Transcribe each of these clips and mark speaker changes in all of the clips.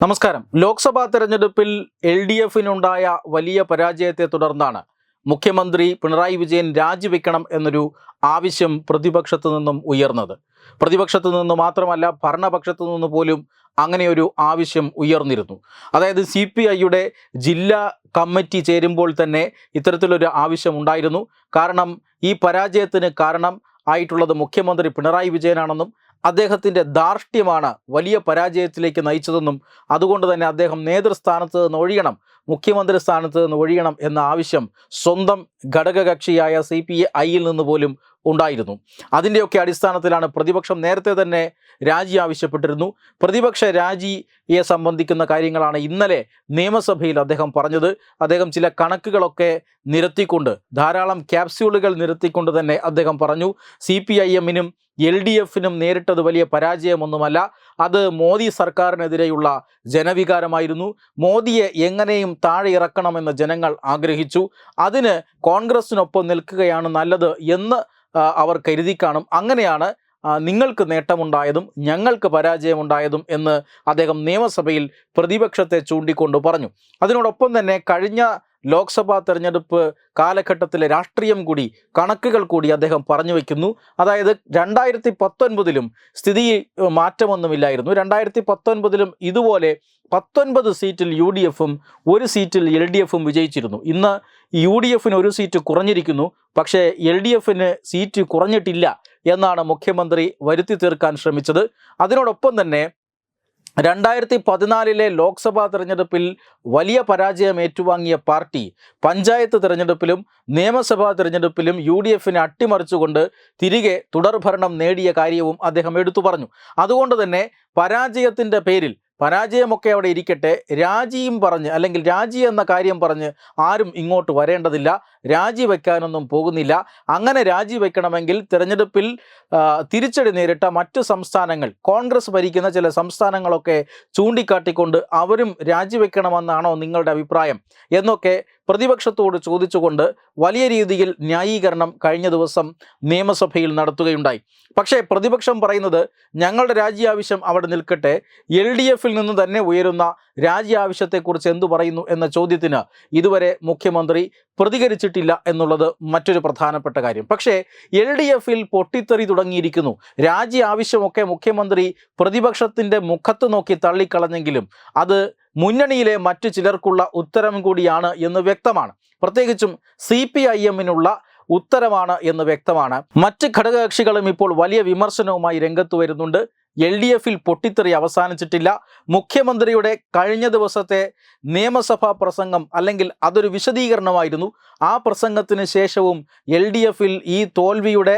Speaker 1: നമസ്കാരം. ലോക്സഭാ തെരഞ്ഞെടുപ്പിൽ L D എഫിനുണ്ടായ വലിയ പരാജയത്തെ തുടർന്നാണ് മുഖ്യമന്ത്രി പിണറായി വിജയൻ രാജിവെക്കണം എന്നൊരു ആവശ്യം പ്രതിപക്ഷത്തു നിന്നും ഉയർന്നത്. പ്രതിപക്ഷത്തു നിന്ന് മാത്രമല്ല ഭരണപക്ഷത്തു നിന്ന് പോലും അങ്ങനെ ഒരു ആവശ്യം ഉയർന്നിരുന്നു. അതായത് സി പി ഐയുടെ ജില്ലാ കമ്മിറ്റി ചേരുമ്പോൾ തന്നെ ഇത്തരത്തിലൊരു ആവശ്യം ഉണ്ടായിരുന്നു. കാരണം ഈ പരാജയത്തിന് കാരണം ആയിട്ടുള്ളത് മുഖ്യമന്ത്രി പിണറായി വിജയനാണെന്നും അദ്ദേഹത്തിന്റെ ധാർഷ്ട്യമാണ് വലിയ പരാജയത്തിലേക്ക് നയിച്ചതെന്നും അതുകൊണ്ട് തന്നെ അദ്ദേഹം നേതൃസ്ഥാനത്ത് നിന്ന് ഒഴിയണം മുഖ്യമന്ത്രി സ്ഥാനത്ത് നിന്ന് ഒഴിയണം എന്ന ആവശ്യം സ്വന്തം ഘടകകക്ഷിയായ സി പി ഐയിൽ നിന്ന് പോലും ഉണ്ടായിരുന്നു. അതിന്റെയൊക്കെ അടിസ്ഥാനത്തിലാണ് പ്രതിപക്ഷം നേരത്തെ തന്നെ രാജി ആവശ്യപ്പെട്ടിരുന്നു. പ്രതിപക്ഷ രാജിയെ സംബന്ധിക്കുന്ന കാര്യങ്ങളാണ് ഇന്നലെ നിയമസഭയിൽ അദ്ദേഹം പറഞ്ഞത്. അദ്ദേഹം ചില കണക്കുകളൊക്കെ നിരത്തിക്കൊണ്ട് ധാരാളം ക്യാപ്സ്യൂളുകൾ നിരത്തിക്കൊണ്ട് തന്നെ അദ്ദേഹം പറഞ്ഞു. സി പി ഐ എമ്മിനും എൽ ഡി എഫിനും നേരിട്ടത് വലിയ പരാജയമൊന്നുമല്ല. അത് മോദി സർക്കാരിനെതിരെയുള്ള ജനവികാരമായിരുന്നു. മോദിയെ എങ്ങനെയും താഴെ ഇറക്കണമെന്ന് ജനങ്ങൾ ആഗ്രഹിച്ചു. അതിന് കോൺഗ്രസിനൊപ്പം നിൽക്കുകയാണ് നല്ലത് എന്ന് അവർ കരുതി കാണും. അങ്ങനെയാണ് നിങ്ങൾക്ക് നേട്ടമുണ്ടായതും ഞങ്ങൾക്ക് പരാജയമുണ്ടായതും എന്ന് അദ്ദേഹം നിയമസഭയിൽ പ്രതിപക്ഷത്തെ ചൂണ്ടിക്കൊണ്ട് പറഞ്ഞു. അതിനോടൊപ്പം തന്നെ കഴിഞ്ഞ ലോക്സഭാ തെരഞ്ഞെടുപ്പ് കാലഘട്ടത്തിലെ രാഷ്ട്രീയം കൂടി കണക്കുകൾ കൂടി അദ്ദേഹം പറഞ്ഞു വയ്ക്കുന്നു അതായത് രണ്ടായിരത്തി പത്തൊൻപതിലും സ്ഥിതി മാറ്റമൊന്നുമില്ലായിരുന്നു. രണ്ടായിരത്തി പത്തൊൻപതിലും ഇതുപോലെ പത്തൊൻപത് സീറ്റിൽ യു ഡി എഫും ഒരു സീറ്റിൽ എൽ ഡി എഫും വിജയിച്ചിരുന്നു. ഇന്ന് യു ഡി എഫിന് ഒരു സീറ്റ് കുറഞ്ഞിരിക്കുന്നു. പക്ഷേ എൽ ഡി എഫിന് സീറ്റ് കുറഞ്ഞിട്ടില്ല എന്നാണ് മുഖ്യമന്ത്രി വരുത്തി തീർക്കാൻ ശ്രമിച്ചത്. അതിനോടൊപ്പം തന്നെ രണ്ടായിരത്തി പതിനാലിലെ ലോക്സഭാ തെരഞ്ഞെടുപ്പിൽ വലിയ പരാജയം ഏറ്റുവാങ്ങിയ പാർട്ടി പഞ്ചായത്ത് തെരഞ്ഞെടുപ്പിലും നിയമസഭാ തെരഞ്ഞെടുപ്പിലും യു ഡി എഫിനെ അട്ടിമറിച്ചുകൊണ്ട് തിരികെ തുടർഭരണം നേടിയ കാര്യവും അദ്ദേഹം എടുത്തു പറഞ്ഞു. അതുകൊണ്ട് തന്നെ പരാജയത്തിന്റെ പേരിൽ പരാജയമൊക്കെ അവിടെ ഇരിക്കട്ടെ രാജിയും പറഞ്ഞ് അല്ലെങ്കിൽ രാജി എന്ന കാര്യം പറഞ്ഞ് ആരും ഇങ്ങോട്ട് വരേണ്ടതില്ല. രാജിവെക്കാനൊന്നും പോകുന്നില്ല. അങ്ങനെ രാജിവെക്കണമെങ്കിൽ തിരഞ്ഞെടുപ്പിൽ തിരിച്ചടി നേരിട്ട മറ്റു സംസ്ഥാനങ്ങൾ കോൺഗ്രസ് ഭരിക്കുന്ന ചില സംസ്ഥാനങ്ങളൊക്കെ ചൂണ്ടിക്കാട്ടിക്കൊണ്ട് അവരും രാജിവെക്കണമെന്നാണോ നിങ്ങളുടെ അഭിപ്രായം? എന്നൊക്കെ പ്രതിപക്ഷത്തോട് ചോദിച്ചുകൊണ്ട് വലിയ രീതിയിൽ ന്യായീകരണം കഴിഞ്ഞ ദിവസം നിയമസഭയിൽ നടത്തുകയുണ്ടായി. പക്ഷേ പ്രതിപക്ഷം പറയുന്നത് ഞങ്ങളുടെ രാജി ആവശ്യം അവിടെ നിൽക്കട്ടെ. എൽ ഡി എഫിൽ നിന്ന് തന്നെ ഉയരുന്ന രാജി ആവശ്യത്തെക്കുറിച്ച് എന്തു പറയുന്നു? എന്ന ചോദ്യത്തിന് ഇതുവരെ മുഖ്യമന്ത്രി പ്രതികരിച്ചിട്ടില്ല. എന്നുള്ളത് മറ്റൊരു പ്രധാനപ്പെട്ട കാര്യം. പക്ഷേ എൽ ഡി എഫിൽ പൊട്ടിത്തെറി തുടങ്ങിയിരിക്കുന്നു. രാജി ആവശ്യമൊക്കെ മുഖ്യമന്ത്രി പ്രതിപക്ഷത്തിന്റെ മുഖത്ത് നോക്കി തള്ളിക്കളഞ്ഞെങ്കിലും അത് മുന്നണിയിലെ മറ്റു ചിലർക്കുള്ള ഉത്തരം കൂടിയാണ് എന്ന് വ്യക്തമാണ്. പ്രത്യേകിച്ചും സി പി ഐ എമ്മിനുള്ള ഉത്തരമാണ് എന്ന് വ്യക്തമാണ്. മറ്റ് ഘടകകക്ഷികളും ഇപ്പോൾ വലിയ വിമർശനവുമായി രംഗത്ത് വരുന്നുണ്ട്. എൽ ഡി എഫിൽ പൊട്ടിത്തെറി അവസാനിച്ചിട്ടില്ല. മുഖ്യമന്ത്രിയുടെ കഴിഞ്ഞ ദിവസത്തെ നിയമസഭാ പ്രസംഗം അല്ലെങ്കിൽ അതൊരു വിശദീകരണമായിരുന്നു. ആ പ്രസംഗത്തിന് ശേഷവും എൽ ഡി എഫിൽ ഈ തോൽവിയുടെ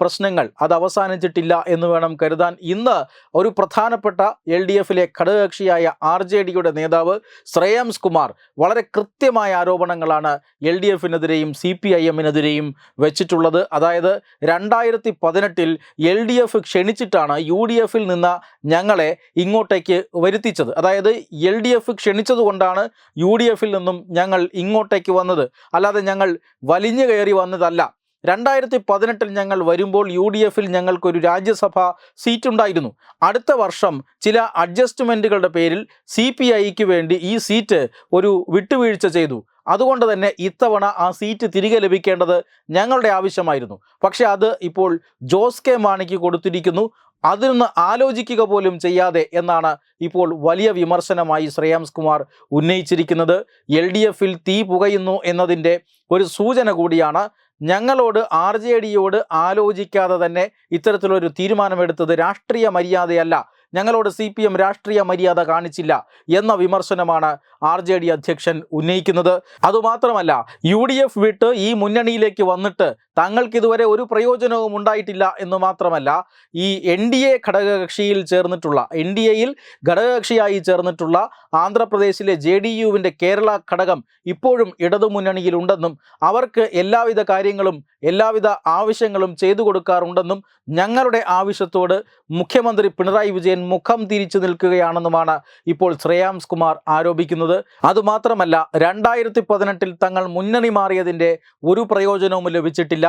Speaker 1: പ്രശ്നങ്ങൾ അത് അവസാനിച്ചിട്ടില്ല എന്ന് വേണം കരുതാൻ. ഇന്ന് ഒരു പ്രധാനപ്പെട്ട എൽ ഡി എഫിലെ ഘടകകക്ഷിയായ ആർ ജെ ഡിയുടെ നേതാവ് ശ്രേയാംസ് കുമാർ വളരെ കൃത്യമായ ആരോപണങ്ങളാണ് എൽ ഡി എഫിനെതിരെയും സി പി ഐ എമ്മിനെതിരെയും വെച്ചിട്ടുള്ളത്. അതായത് രണ്ടായിരത്തി പതിനെട്ടിൽ എൽ ഡി എഫ് ക്ഷണിച്ചിട്ടാണ് യു ഡി എഫിൽ നിന്ന് ഞങ്ങളെ ഇങ്ങോട്ടേക്ക് വരുത്തിച്ചത്. അതായത് എൽ ഡി എഫ് ക്ഷണിച്ചതുകൊണ്ടാണ് യു ഡി എഫിൽ നിന്നും ഞങ്ങൾ ഇങ്ങോട്ടേക്ക് വന്നത്. അല്ലാതെ ഞങ്ങൾ വലിഞ്ഞു കയറി വന്നതല്ല. രണ്ടായിരത്തി പതിനെട്ടിൽ ഞങ്ങൾ വരുമ്പോൾ യു ഡി എഫിൽ ഞങ്ങൾക്കൊരു രാജ്യസഭ സീറ്റ് ഉണ്ടായിരുന്നു അടുത്ത വർഷം ചില അഡ്ജസ്റ്റ്മെന്റുകളുടെ പേരിൽ സി പി ഐക്ക് വേണ്ടി ഈ സീറ്റ് ഒരു വിട്ടുവീഴ്ച ചെയ്തു. അതുകൊണ്ട് തന്നെ ഇത്തവണ ആ സീറ്റ് തിരികെ ലഭിക്കേണ്ടത് ഞങ്ങളുടെ ആവശ്യമായിരുന്നു. പക്ഷേ അത് ഇപ്പോൾ ജോസ് കെ മാണിക്ക് കൊടുത്തിരിക്കുന്നു. അതിനൊന്ന് ആലോചിക്കുക പോലും ചെയ്യാതെ എന്നാണ് ഇപ്പോൾ വലിയ വിമർശനമായി ശ്രേയാംസ് കുമാർ ഉന്നയിച്ചിരിക്കുന്നത്. എൽ ഡി എഫിൽ തീ പുകയുന്നു എന്നതിന്റെ ഒരു സൂചന കൂടിയാണ്. ഞങ്ങളോട് ആർ ജെ ഡിയോട് ആലോചിക്കാതെ തന്നെ ഇത്തരത്തിലൊരു തീരുമാനമെടുത്തത് രാഷ്ട്രീയ മര്യാദയല്ല. ഞങ്ങളോട് സി പി എം രാഷ്ട്രീയ മര്യാദ കാണിച്ചില്ല എന്ന വിമർശനമാണ് ആർ ജെ ഡി അധ്യക്ഷൻ ഉന്നയിക്കുന്നത്. അതുമാത്രമല്ല യു ഡി എഫ് വിട്ട് ഈ മുന്നണിയിലേക്ക് വന്നിട്ട് തങ്ങൾക്ക് ഇതുവരെ ഒരു പ്രയോജനവും ഉണ്ടായിട്ടില്ല എന്ന് മാത്രമല്ല ഈ എൻ ഡി എ ഘടകകക്ഷിയിൽ ചേർന്നിട്ടുള്ള എൻ ഡി എയിൽ ഘടകകക്ഷിയായി ചേർന്നിട്ടുള്ള ആന്ധ്രാപ്രദേശിലെ ജെ ഡി യുവിന്റെ കേരള ഘടകം ഇപ്പോഴും ഇടതുമുന്നണിയിലുണ്ടെന്നും അവർക്ക് എല്ലാവിധ കാര്യങ്ങളും എല്ലാവിധ ആവശ്യങ്ങളും ചെയ്തു കൊടുക്കാറുണ്ടെന്നും ഞങ്ങളുടെ ആവശ്യത്തോട് മുഖ്യമന്ത്രി പിണറായി വിജയൻ മുഖം തിരിച്ചു നിൽക്കുകയാണെന്നുമാണ് ഇപ്പോൾ ശ്രേയാംസ് കുമാർ ആരോപിക്കുന്നത്. അതുമാത്രമല്ല രണ്ടായിരത്തി പതിനെട്ടിൽ തങ്ങൾ മുന്നണി മാറിയതിന്റെ ഒരു പ്രയോജനവും ലഭിച്ചിട്ടില്ല.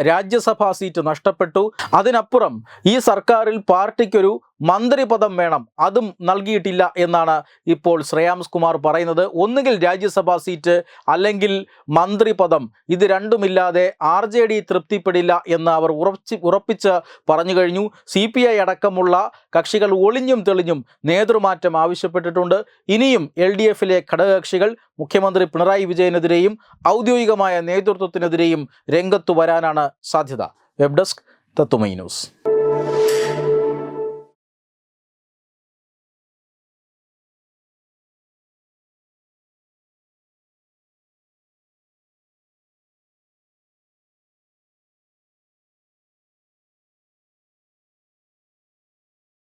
Speaker 1: രാജ്യസഭാ സീറ്റ് നഷ്ടപ്പെട്ടു. അതിനപ്പുറം ഈ സർക്കാരിൽ പാർട്ടിക്കൊരു മന്ത്രിപദം വേണം. അതും നൽകിയിട്ടില്ല എന്നാണ് ഇപ്പോൾ ശ്രേയാംസ് കുമാർ പറയുന്നത്. ഒന്നുകിൽ രാജ്യസഭാ സീറ്റ് അല്ലെങ്കിൽ മന്ത്രിപദം. ഇത് രണ്ടുമില്ലാതെ ആർ ജെ ഡി തൃപ്തിപ്പെടില്ല എന്ന് അവർ ഉറച്ച് ഉറപ്പിച്ച് പറഞ്ഞു കഴിഞ്ഞു. സി പി ഐ അടക്കമുള്ള കക്ഷികൾ ഒളിഞ്ഞും തെളിഞ്ഞും നേതൃമാറ്റം ആവശ്യപ്പെട്ടിട്ടുണ്ട്. ഇനിയും എൽ ഡി എഫിലെ ഘടകകക്ഷികൾ മുഖ്യമന്ത്രി പിണറായി വിജയനെതിരെയും ഔദ്യോഗികമായ നേതൃത്വത്തിനെതിരെയും രംഗത്തു വരാനാണ് സാധ്യത. വെബ് ഡെസ്ക് തത്തുമൈ ന്യൂസ്.